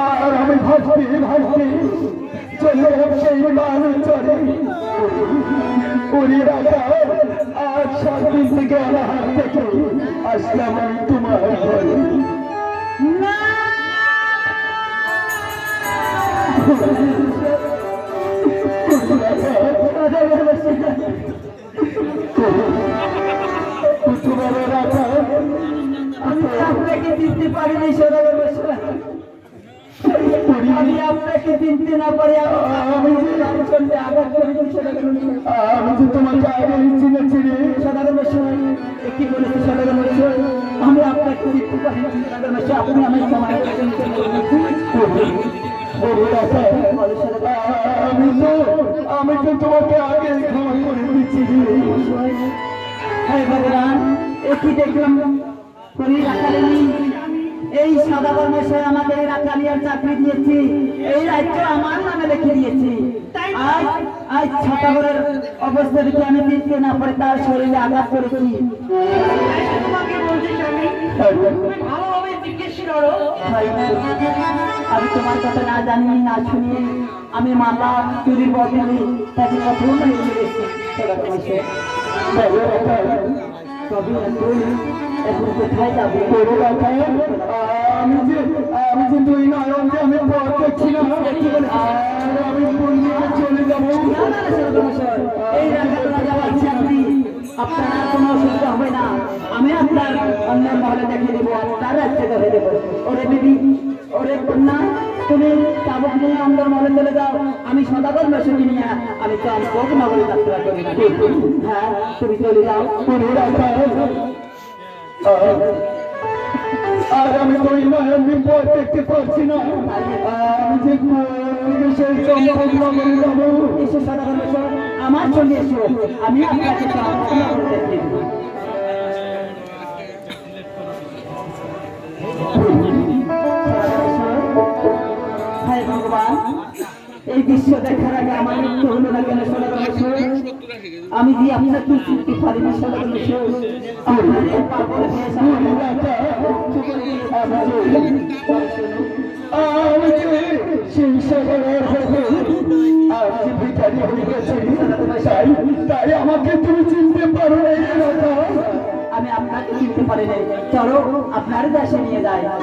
আর আমি ভাবতে ভাবতে চলে সেই মানুষ চলে উনি রাখা আজ সাত থেকে আমার হাত থেকে আসলাম আমি তোমার ঘরে তোমার রাখা আপনাকে দিতে পারিনি সদাগর আমি আপনাকে দিতে না পারি আমি রামচন্দ্রে আঘাত করেছি সদাগর আমি যে তোমাকে আগে চিনেছি সদাগর কি বলেছি সদাগর আমি আপনাকে দিতে পারিনি সদাগর আপনি সময় রাখা আমি তো আমি তো তোমাকে আগে ক্ষমা করে দিচ্ছি। হ্যাঁ ভগবান এ কি দেখলাম? করি রাখালেনি এই সদাগর মশাই আমাদের রাখালিয়ার চাকরি দিয়েছি এই রাজ্য আমার নামে লিখে দিয়েছি আজ আজ সদাগরের অবস্থা দেখে আমি দিতে না পারে তার শরীরে আঘাত করেছি আমি তোমার কথা না জানি না শুনি আমি মালা চুরির বদলে তাকে তবে আমি যে আমি যে দুই আমি পথ দেখছি না আর আমি মন্দিরে চলে যাব আপনার কোনো অসুবিধা হবে না আমি আপনার অন্য মহলে দেখিয়ে দেবো আপনার রাজ্যে ধরে দেবো ওরে দিদি ওরে কন্যা তুমি চাবক নিয়ে অন্দর মহলে চলে যাও আমি সদাগর মেশিনি নিয়ে আমি চম্পক নগরে যাত্রা করি হ্যাঁ তুমি চলে যাও আর আমি দুই নয়ন যে দেখতে পাচ্ছি না। আমি যে সেই চম্পক নগরে যাব এসো আমার সঙ্গে এসো আমি আপনাকে দেখিয়ে হায় ভগবান। এই দৃশ্য দেখার আগে আমার হলো না কেন আমি যে আপনার কি চিনতে পারি না আজ ভিখারি হয়ে তাই তাই আমাকে তুমি চিনতে পারো আমি আপনাকে চিনতে পারি নাই। চলো, আপনার দেশে নিয়ে মা